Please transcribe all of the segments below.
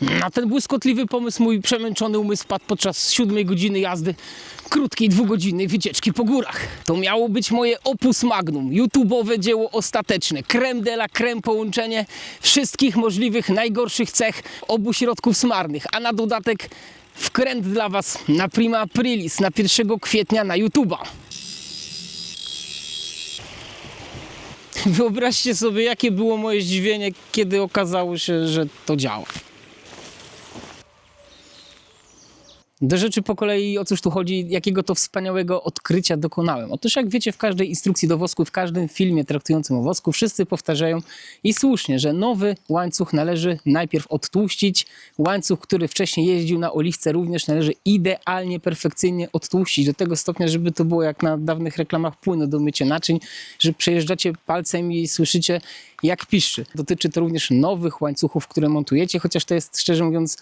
Na ten błyskotliwy pomysł mój przemęczony umysł padł podczas siódmej godziny jazdy krótkiej dwugodzinnej wycieczki po górach. To miało być moje opus magnum, YouTube'owe dzieło ostateczne, creme de la creme połączenie wszystkich możliwych najgorszych cech obu środków smarnych, a na dodatek wkręt dla Was na prima aprilis, na 1 kwietnia na YouTube'a. Wyobraźcie sobie, jakie było moje zdziwienie, kiedy okazało się, że to działa. Do rzeczy po kolei, o cóż tu chodzi, jakiego to wspaniałego odkrycia dokonałem. Otóż jak wiecie, w każdej instrukcji do wosku, w każdym filmie traktującym o wosku, wszyscy powtarzają i słusznie, że nowy łańcuch należy najpierw odtłuścić. Łańcuch, który wcześniej jeździł na oliwce również należy idealnie, perfekcyjnie odtłuścić. Do tego stopnia, żeby to było jak na dawnych reklamach płynu do mycia naczyń, że przejeżdżacie palcem i słyszycie jak piszczy. Dotyczy to również nowych łańcuchów, które montujecie, chociaż to jest szczerze mówiąc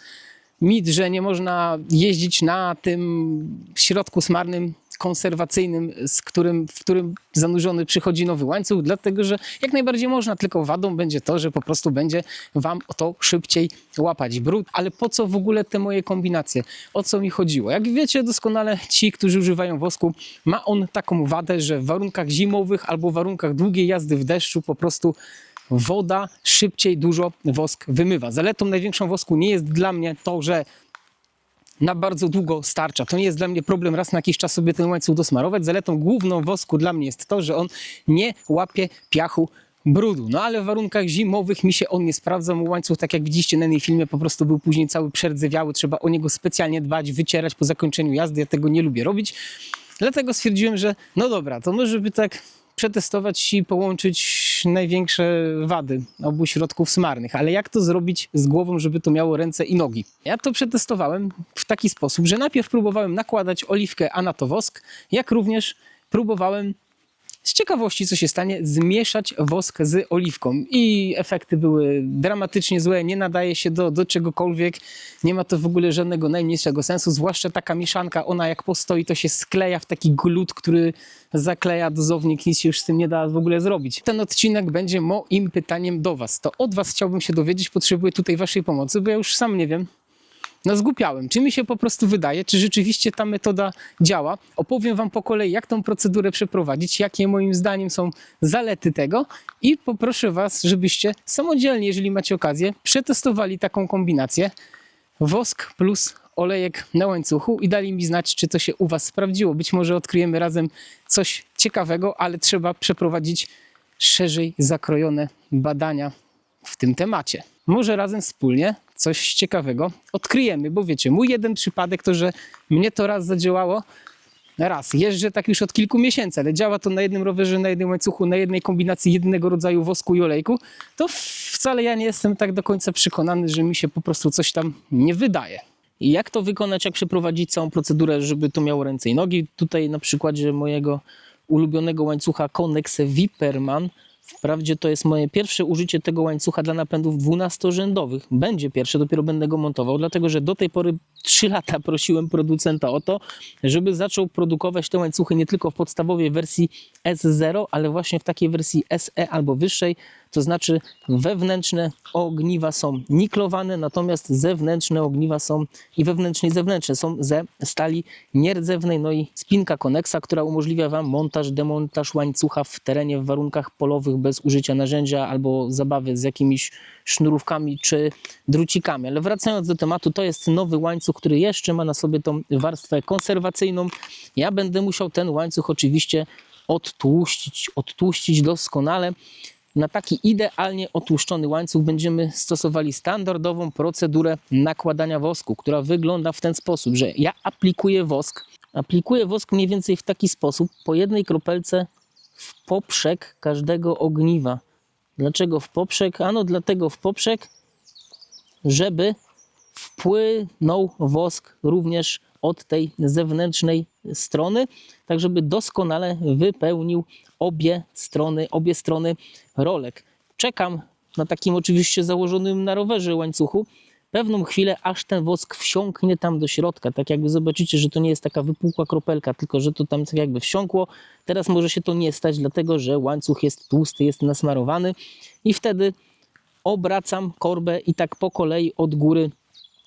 mit, że nie można jeździć na tym środku smarnym konserwacyjnym, z którym, w którym zanurzony przychodzi nowy łańcuch, dlatego że jak najbardziej można, tylko wadą będzie to, że po prostu będzie wam to szybciej łapać brud. Ale po co w ogóle te moje kombinacje? O co mi chodziło? Jak wiecie doskonale ci, którzy używają wosku, ma on taką wadę, że w warunkach zimowych albo warunkach długiej jazdy w deszczu po prostu woda szybciej dużo wosk wymywa. Zaletą największą wosku nie jest dla mnie to, że na bardzo długo starcza. To nie jest dla mnie problem raz na jakiś czas sobie ten łańcuch dosmarować. Zaletą główną wosku dla mnie jest to, że on nie łapie piachu brudu. No ale w warunkach zimowych mi się on nie sprawdza. Mój łańcuch, tak jak widzicie na innej filmie, po prostu był później cały przerdzewiały. Trzeba o niego specjalnie dbać, wycierać po zakończeniu jazdy. Ja tego nie lubię robić. Dlatego stwierdziłem, że no dobra, to może by tak przetestować i połączyć największe wady obu środków smarnych. Ale jak to zrobić z głową, żeby to miało ręce i nogi? Ja to przetestowałem w taki sposób, że najpierw próbowałem nakładać oliwkę, a na to wosk, jak również próbowałem z ciekawości, co się stanie, zmieszać wosk z oliwką. I efekty były dramatycznie złe, nie nadaje się do, do czegokolwiek, nie ma to w ogóle żadnego najmniejszego sensu, zwłaszcza taka mieszanka, ona jak postoi, to się skleja w taki glut, który zakleja dozownik, nic się już z tym nie da w ogóle zrobić. Ten odcinek będzie moim pytaniem do Was. To od Was chciałbym się dowiedzieć, potrzebuję tutaj Waszej pomocy, bo ja już sam nie wiem, no zgłupiałem. Czy mi się po prostu wydaje, czy rzeczywiście ta metoda działa? Opowiem Wam po kolei, jak tą procedurę przeprowadzić, jakie moim zdaniem są zalety tego i poproszę Was, żebyście samodzielnie, jeżeli macie okazję, przetestowali taką kombinację wosk plus olejek na łańcuchu i dali mi znać, czy to się u Was sprawdziło. Być może odkryjemy razem coś ciekawego, ale trzeba przeprowadzić szerzej zakrojone badania w tym temacie. Może razem wspólnie coś ciekawego odkryjemy, bo wiecie, mój jeden przypadek to, że mnie to raz zadziałało, raz, jeżdżę tak już od kilku miesięcy, ale działa to na jednym rowerze, na jednym łańcuchu, na jednej kombinacji jednego rodzaju wosku i olejku, to wcale ja nie jestem tak do końca przekonany, że mi się po prostu coś tam nie wydaje. I jak to wykonać, jak przeprowadzić całą procedurę, żeby to miało ręce i nogi? Tutaj na przykładzie mojego ulubionego łańcucha Connex Viperman Wprawdzie to jest moje pierwsze użycie tego łańcucha dla napędów 12-rzędowych. Będzie pierwsze, dopiero będę go montował, dlatego że do tej pory 3 lata prosiłem producenta o to, żeby zaczął produkować te łańcuchy nie tylko w podstawowej wersji S0, ale właśnie w takiej wersji SE albo wyższej. To znaczy wewnętrzne ogniwa są niklowane, natomiast zewnętrzne ogniwa są i wewnętrzne i zewnętrzne są ze stali nierdzewnej, no i spinka koneksa, która umożliwia Wam montaż, demontaż łańcucha w terenie w warunkach polowych bez użycia narzędzia albo zabawy z jakimiś sznurówkami czy drucikami. Ale wracając do tematu, to jest nowy łańcuch, który jeszcze ma na sobie tą warstwę konserwacyjną. Ja będę musiał ten łańcuch oczywiście odtłuścić, odtłuścić doskonale. Na taki idealnie otłuszczony łańcuch będziemy stosowali standardową procedurę nakładania wosku, która wygląda w ten sposób, że ja aplikuję wosk, aplikuję wosk mniej więcej w taki sposób, po jednej kropelce w poprzek każdego ogniwa. Dlaczego w poprzek? Ano dlatego w poprzek, żeby wpłynął wosk również od tej zewnętrznej strony, tak żeby doskonale wypełnił obie strony, obie strony rolek. Czekam na takim oczywiście założonym na rowerze łańcuchu pewną chwilę, aż ten wosk wsiąknie tam do środka. Tak jakby zobaczycie, że to nie jest taka wypukła kropelka, tylko że to tam tak jakby wsiąkło. Teraz może się to nie stać, dlatego że łańcuch jest tłusty, jest nasmarowany i wtedy obracam korbę i tak po kolei od góry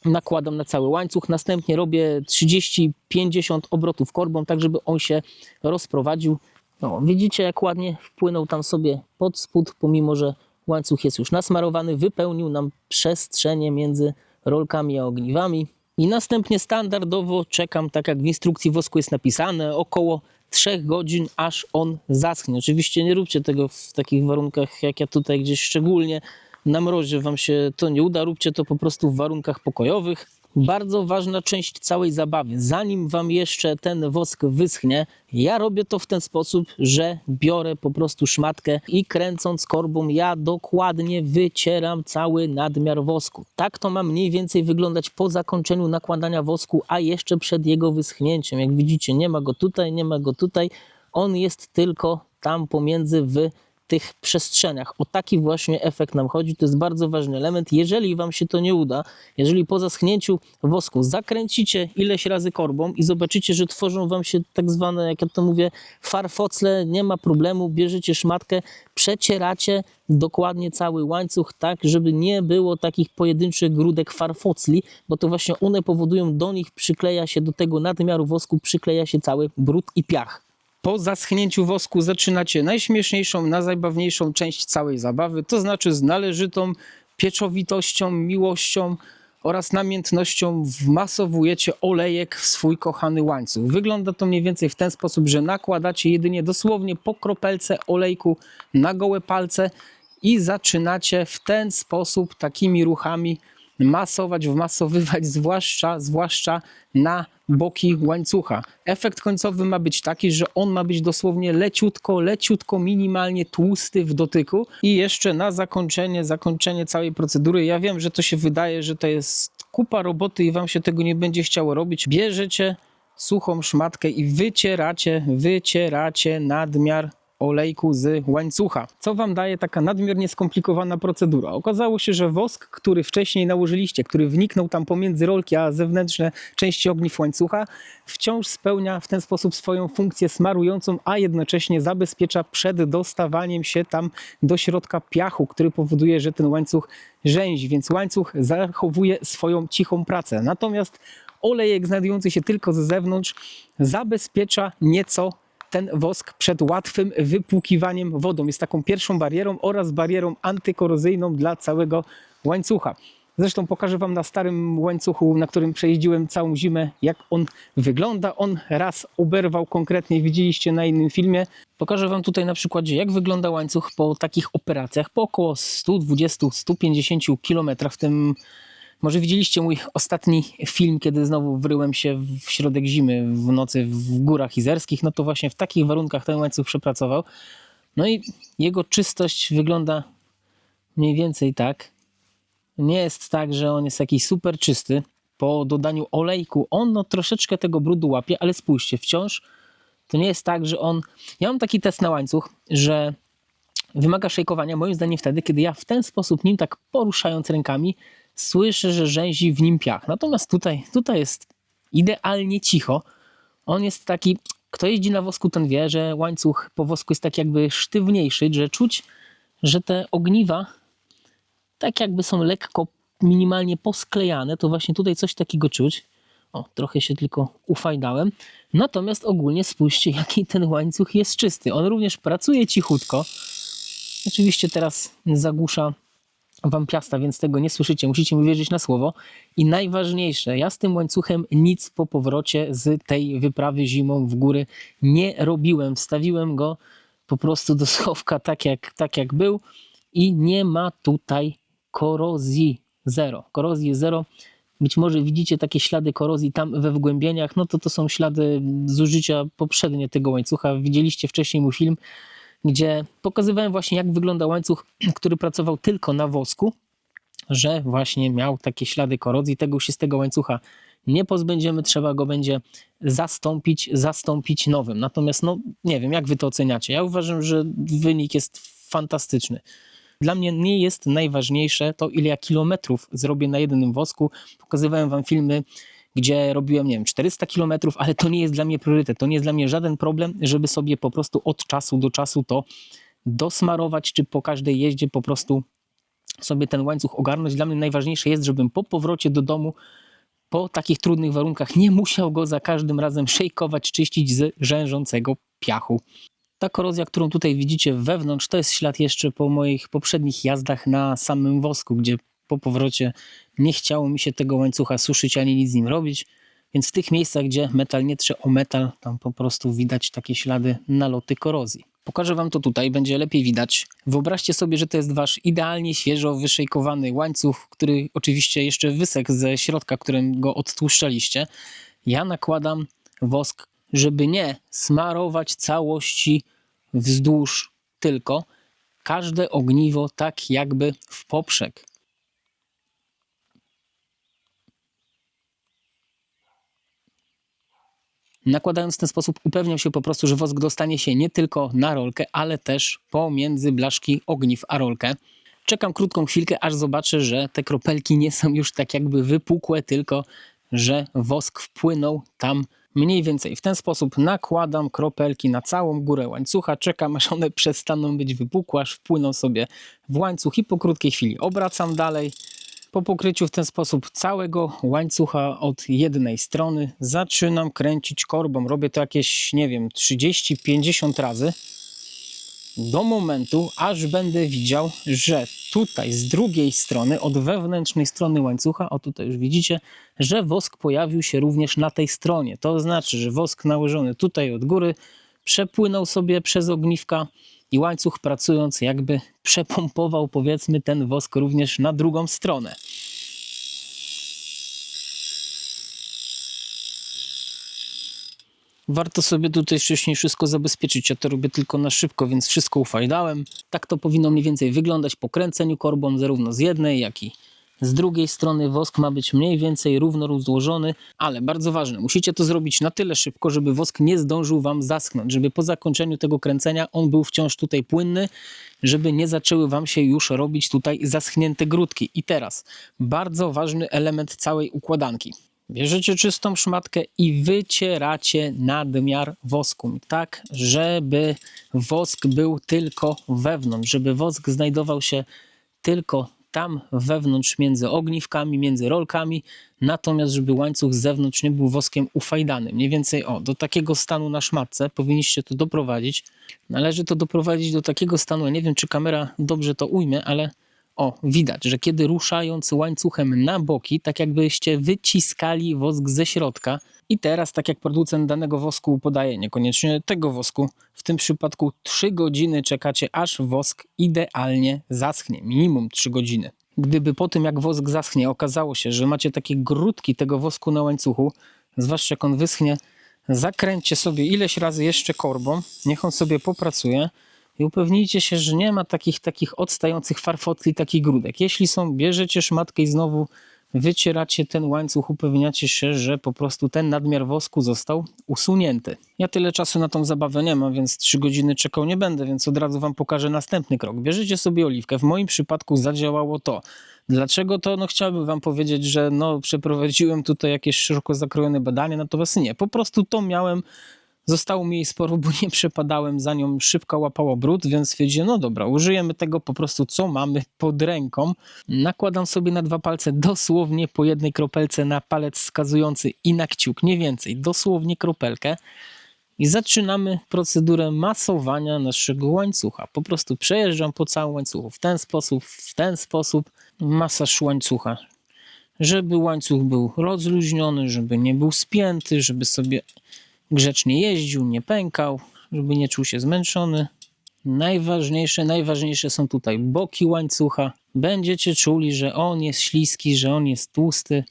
nakładam na cały łańcuch, następnie robię 30-50 obrotów korbą, tak żeby on się rozprowadził. No, widzicie jak ładnie wpłynął tam sobie pod spód, pomimo że łańcuch jest już nasmarowany, wypełnił nam przestrzenie między rolkami a ogniwami. I następnie standardowo czekam, tak jak w instrukcji wosku jest napisane, około 3 godzin, aż on zaschnie. Oczywiście nie róbcie tego w takich warunkach, jak ja tutaj gdzieś szczególnie na mrozie wam się to nie uda, róbcie to po prostu w warunkach pokojowych. Bardzo ważna część całej zabawy. Zanim wam jeszcze ten wosk wyschnie, ja robię to w ten sposób, że biorę po prostu szmatkę i kręcąc korbą, ja dokładnie wycieram cały nadmiar wosku. Tak to ma mniej więcej wyglądać po zakończeniu nakładania wosku, a jeszcze przed jego wyschnięciem. Jak widzicie, nie ma go tutaj, nie ma go tutaj. On jest tylko tam pomiędzy w tych przestrzeniach. O taki właśnie efekt nam chodzi. To jest bardzo ważny element. Jeżeli Wam się to nie uda, jeżeli po zaschnięciu wosku zakręcicie ileś razy korbą i zobaczycie, że tworzą Wam się tak zwane, jak ja to mówię, farfocle, nie ma problemu, bierzecie szmatkę, przecieracie dokładnie cały łańcuch tak, żeby nie było takich pojedynczych grudek farfocli, bo to właśnie one powodują, do nich przykleja się, do tego nadmiaru wosku przykleja się cały brud i piach. Po zaschnięciu wosku zaczynacie najśmieszniejszą, najzabawniejszą część całej zabawy, to znaczy z należytą pieczowitością, miłością oraz namiętnością wmasowujecie olejek w swój kochany łańcuch. Wygląda to mniej więcej w ten sposób, że nakładacie jedynie dosłownie po kropelce olejku na gołe palce i zaczynacie w ten sposób, takimi ruchami masować, wmasowywać, zwłaszcza, zwłaszcza na boki łańcucha. Efekt końcowy ma być taki, że on ma być dosłownie leciutko, leciutko, minimalnie tłusty w dotyku i jeszcze na zakończenie, zakończenie całej procedury, ja wiem, że to się wydaje, że to jest kupa roboty i wam się tego nie będzie chciało robić. Bierzecie suchą szmatkę i wycieracie, wycieracie nadmiar olejku z łańcucha. Co wam daje taka nadmiernie skomplikowana procedura? Okazało się, że wosk, który wcześniej nałożyliście, który wniknął tam pomiędzy rolki a zewnętrzne części ogniw łańcucha, wciąż spełnia w ten sposób swoją funkcję smarującą, a jednocześnie zabezpiecza przed dostawaniem się tam do środka piachu, który powoduje, że ten łańcuch rzęzi, więc łańcuch zachowuje swoją cichą pracę. Natomiast olejek znajdujący się tylko z zewnątrz zabezpiecza nieco ten wosk przed łatwym wypłukiwaniem wodą. Jest taką pierwszą barierą oraz barierą antykorozyjną dla całego łańcucha. Zresztą pokażę Wam na starym łańcuchu, na którym przejeździłem całą zimę, jak on wygląda. On raz oberwał konkretnie, widzieliście na innym filmie. Pokażę Wam tutaj na przykładzie, jak wygląda łańcuch po takich operacjach, po około 120-150 km. W tym może widzieliście mój ostatni film, kiedy znowu wryłem się w środek zimy, w nocy w górach izerskich. No to właśnie w takich warunkach ten łańcuch przepracował. No i jego czystość wygląda mniej więcej tak. Nie jest tak, że on jest jakiś super czysty. Po dodaniu olejku on no, troszeczkę tego brudu łapie, ale spójrzcie, wciąż to nie jest tak, że on... Ja mam taki test na łańcuch, że wymaga szejkowania moim zdaniem wtedy, kiedy ja w ten sposób nim tak poruszając rękami słyszę, że rzęzi w nim piach. Natomiast tutaj, tutaj jest idealnie cicho. On jest taki, kto jeździ na wosku, ten wie, że łańcuch po wosku jest tak jakby sztywniejszy, że czuć, że te ogniwa tak jakby są lekko, minimalnie posklejane. To właśnie tutaj coś takiego czuć. O, trochę się tylko ufajdałem. Natomiast ogólnie spójrzcie, jaki ten łańcuch jest czysty. On również pracuje cichutko. Oczywiście teraz zagłusza wam piasta, więc tego nie słyszycie. Musicie mi wierzyć na słowo. I najważniejsze, ja z tym łańcuchem nic po powrocie z tej wyprawy zimą w góry nie robiłem. Wstawiłem go po prostu do schowka tak jak, tak jak był i nie ma tutaj korozji. Zero. Korozji jest zero. Być może widzicie takie ślady korozji tam we wgłębieniach, no to to są ślady zużycia poprzednie tego łańcucha. Widzieliście wcześniej mój film, gdzie pokazywałem właśnie jak wygląda łańcuch, który pracował tylko na wosku, że właśnie miał takie ślady korozji. Tego już się z tego łańcucha nie pozbędziemy, trzeba go będzie zastąpić, zastąpić nowym. Natomiast no nie wiem, jak wy to oceniacie. Ja uważam, że wynik jest fantastyczny. Dla mnie nie jest najważniejsze to, ile ja kilometrów zrobię na jednym wosku. Pokazywałem wam filmy, gdzie robiłem, nie wiem, 400 kilometrów, ale to nie jest dla mnie priorytet. To nie jest dla mnie żaden problem, żeby sobie po prostu od czasu do czasu to dosmarować, czy po każdej jeździe po prostu sobie ten łańcuch ogarnąć. Dla mnie najważniejsze jest, żebym po powrocie do domu po takich trudnych warunkach nie musiał go za każdym razem szejkować, czyścić z rzężącego piachu. Ta korozja, którą tutaj widzicie wewnątrz, to jest ślad jeszcze po moich poprzednich jazdach na samym wosku, gdzie po powrocie nie chciało mi się tego łańcucha suszyć ani nic z nim robić. Więc w tych miejscach, gdzie metal nie trze o metal, tam po prostu widać takie ślady naloty korozji. Pokażę Wam to tutaj, będzie lepiej widać. Wyobraźcie sobie, że to jest Wasz idealnie świeżo wyszejkowany łańcuch, który oczywiście jeszcze wysek ze środka, którym go odtłuszczaliście. Ja nakładam wosk, żeby nie smarować całości wzdłuż, tylko każde ogniwo tak jakby w poprzek. Nakładając w ten sposób upewniam się po prostu, że wosk dostanie się nie tylko na rolkę, ale też pomiędzy blaszki ogniw a rolkę. Czekam krótką chwilkę, aż zobaczę, że te kropelki nie są już tak jakby wypukłe, tylko że wosk wpłynął tam mniej więcej. W ten sposób nakładam kropelki na całą górę łańcucha, czekam aż one przestaną być wypukłe, aż wpłyną sobie w łańcuch i po krótkiej chwili obracam dalej. Po pokryciu w ten sposób całego łańcucha od jednej strony zaczynam kręcić korbą. Robię to jakieś, nie wiem, 30-50 razy do momentu, aż będę widział, że tutaj z drugiej strony, od wewnętrznej strony łańcucha, o tutaj już widzicie, że wosk pojawił się również na tej stronie. To znaczy, że wosk nałożony tutaj od góry przepłynął sobie przez ogniwka i łańcuch pracując jakby przepompował powiedzmy ten wosk również na drugą stronę. Warto sobie tutaj wcześniej wszystko zabezpieczyć. Ja to robię tylko na szybko, więc wszystko ufajdałem. Tak to powinno mniej więcej wyglądać po kręceniu korbą, zarówno z jednej, jak i z drugiej strony wosk ma być mniej więcej równo rozłożony, ale bardzo ważne, musicie to zrobić na tyle szybko, żeby wosk nie zdążył Wam zaschnąć, żeby po zakończeniu tego kręcenia on był wciąż tutaj płynny, żeby nie zaczęły Wam się już robić tutaj zaschnięte grudki. I teraz bardzo ważny element całej układanki. Bierzecie czystą szmatkę i wycieracie nadmiar wosku, tak żeby wosk był tylko wewnątrz, żeby wosk znajdował się tylko tam wewnątrz między ogniwkami, między rolkami, natomiast żeby łańcuch z zewnątrz nie był woskiem ufajdany. Mniej więcej o, do takiego stanu na szmatce powinniście to doprowadzić. Należy to doprowadzić do takiego stanu, ja nie wiem czy kamera dobrze to ujmie, ale o, widać, że kiedy ruszając łańcuchem na boki, tak jakbyście wyciskali wosk ze środka. I teraz, tak jak producent danego wosku podaje, niekoniecznie tego wosku, w tym przypadku 3 godziny czekacie, aż wosk idealnie zaschnie. Minimum 3 godziny. Gdyby po tym, jak wosk zaschnie, okazało się, że macie takie grudki tego wosku na łańcuchu, zwłaszcza jak on wyschnie, zakręćcie sobie ileś razy jeszcze korbą, niech on sobie popracuje i upewnijcie się, że nie ma takich takich odstających farfotli, takich grudek. Jeśli są, bierzecie szmatkę i znowu wycieracie ten łańcuch, upewniacie się, że po prostu ten nadmiar wosku został usunięty. Ja tyle czasu na tą zabawę nie mam, więc 3 godziny czekał nie będę, więc od razu Wam pokażę następny krok. Bierzecie sobie oliwkę. W moim przypadku zadziałało to. Dlaczego to? No chciałbym Wam powiedzieć, że no przeprowadziłem tutaj jakieś szeroko zakrojone badanie, natomiast nie. Po prostu to miałem Zostało mi jej sporo, bo nie przepadałem za nią, szybko łapało brud, więc stwierdziłem, no dobra, użyjemy tego po prostu, co mamy pod ręką. Nakładam sobie na dwa palce dosłownie po jednej kropelce na palec wskazujący i na kciuk, nie więcej, dosłownie kropelkę. I zaczynamy procedurę masowania naszego łańcucha. Po prostu przejeżdżam po całym łańcuchu w ten sposób, w ten sposób, masaż łańcucha. Żeby łańcuch był rozluźniony, żeby nie był spięty, żeby sobie grzecznie jeździł, nie pękał, żeby nie czuł się zmęczony. Najważniejsze, najważniejsze są tutaj boki łańcucha. Będziecie czuli, że on jest śliski, że on jest tłusty.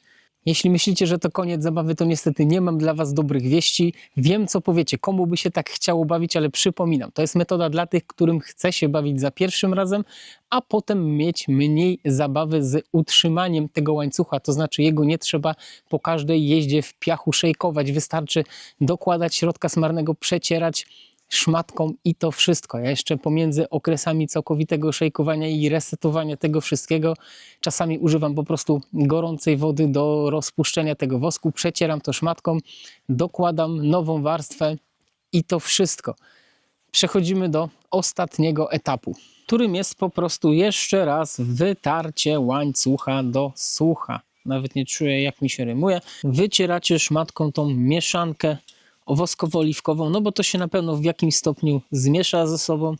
Jeśli myślicie, że to koniec zabawy, to niestety nie mam dla Was dobrych wieści. Wiem, co powiecie, komu by się tak chciało bawić, ale przypominam, to jest metoda dla tych, którym chce się bawić za pierwszym razem, a potem mieć mniej zabawy z utrzymaniem tego łańcucha. To znaczy, jego nie trzeba po każdej jeździe w piachu szejkować. Wystarczy dokładać środka smarnego, przecierać szmatką i to wszystko. Ja jeszcze pomiędzy okresami całkowitego szejkowania i resetowania tego wszystkiego czasami używam po prostu gorącej wody do rozpuszczenia tego wosku, przecieram to szmatką, dokładam nową warstwę i to wszystko. Przechodzimy do ostatniego etapu, którym jest po prostu jeszcze raz wytarcie łańcucha do sucha. Nawet nie czuję, jak mi się rymuje. Wycieracie szmatką tą mieszankę woskowo-oliwkową, no bo to się na pewno w jakimś stopniu zmiesza ze sobą,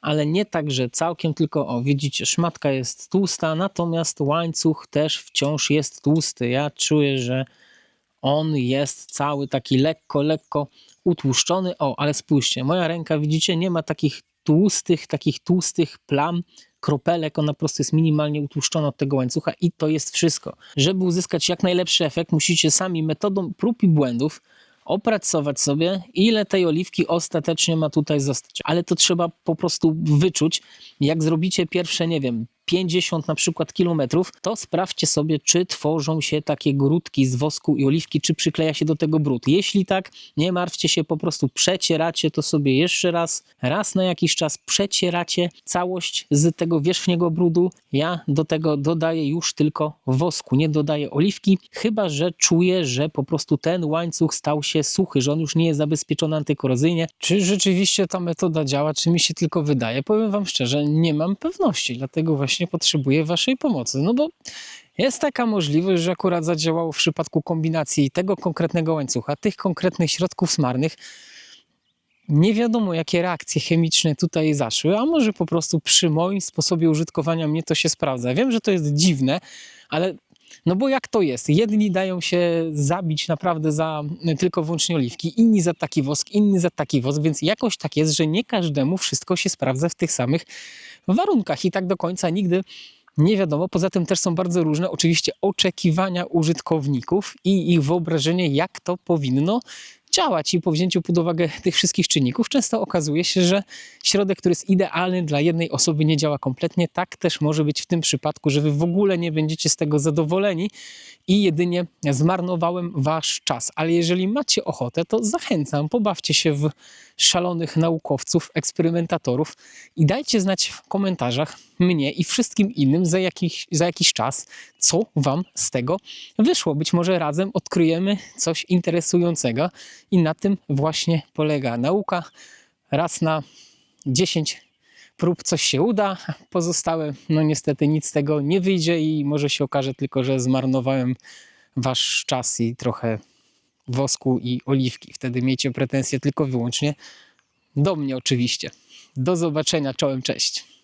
ale nie tak, że całkiem, tylko o, widzicie, szmatka jest tłusta, natomiast łańcuch też wciąż jest tłusty. Ja czuję, że on jest cały taki lekko, lekko utłuszczony. O, ale spójrzcie, moja ręka, widzicie, nie ma takich tłustych, takich tłustych plam, kropelek, ona po prostu jest minimalnie utłuszczona od tego łańcucha i to jest wszystko. Żeby uzyskać jak najlepszy efekt, musicie sami metodą prób i błędów opracować sobie, ile tej oliwki ostatecznie ma tutaj zostać. Ale to trzeba po prostu wyczuć. Jak zrobicie pierwsze, nie wiem, 50 na przykład kilometrów, to sprawdźcie sobie, czy tworzą się takie grudki z wosku i oliwki, czy przykleja się do tego brud. Jeśli tak, nie martwcie się, po prostu przecieracie to sobie jeszcze raz, raz na jakiś czas przecieracie całość z tego wierzchniego brudu. Ja do tego dodaję już tylko wosku, nie dodaję oliwki, chyba że czuję, że po prostu ten łańcuch stał się suchy, że on już nie jest zabezpieczony antykorozyjnie. Czy rzeczywiście ta metoda działa, czy mi się tylko wydaje? Powiem Wam szczerze, nie mam pewności, dlatego właśnie potrzebuję Waszej pomocy. No bo jest taka możliwość, że akurat zadziałało w przypadku kombinacji tego konkretnego łańcucha, tych konkretnych środków smarnych. Nie wiadomo, jakie reakcje chemiczne tutaj zaszły, a może po prostu przy moim sposobie użytkowania mnie to się sprawdza. Wiem, że to jest dziwne, ale no bo jak to jest? Jedni dają się zabić naprawdę za y, tylko wyłącznie oliwki, inni za taki wosk, inni za taki wosk, więc jakoś tak jest, że nie każdemu wszystko się sprawdza w tych samych warunkach i tak do końca nigdy nie wiadomo. Poza tym też są bardzo różne oczywiście oczekiwania użytkowników i ich wyobrażenie, jak to powinno działać. I po wzięciu pod uwagę tych wszystkich czynników często okazuje się, że środek, który jest idealny dla jednej osoby nie działa kompletnie. Tak też może być w tym przypadku, że wy w ogóle nie będziecie z tego zadowoleni i jedynie zmarnowałem wasz czas. Ale jeżeli macie ochotę, to zachęcam, pobawcie się w szalonych naukowców, eksperymentatorów i dajcie znać w komentarzach mnie i wszystkim innym za jakiś, za jakiś czas, co wam z tego wyszło. Być może razem odkryjemy coś interesującego i na tym właśnie polega nauka. Raz na 10 prób coś się uda, pozostałe, no niestety nic z tego nie wyjdzie i może się okaże tylko, że zmarnowałem wasz czas i trochę wosku i oliwki. Wtedy miejcie pretensje tylko wyłącznie do mnie oczywiście. Do zobaczenia, czołem, cześć.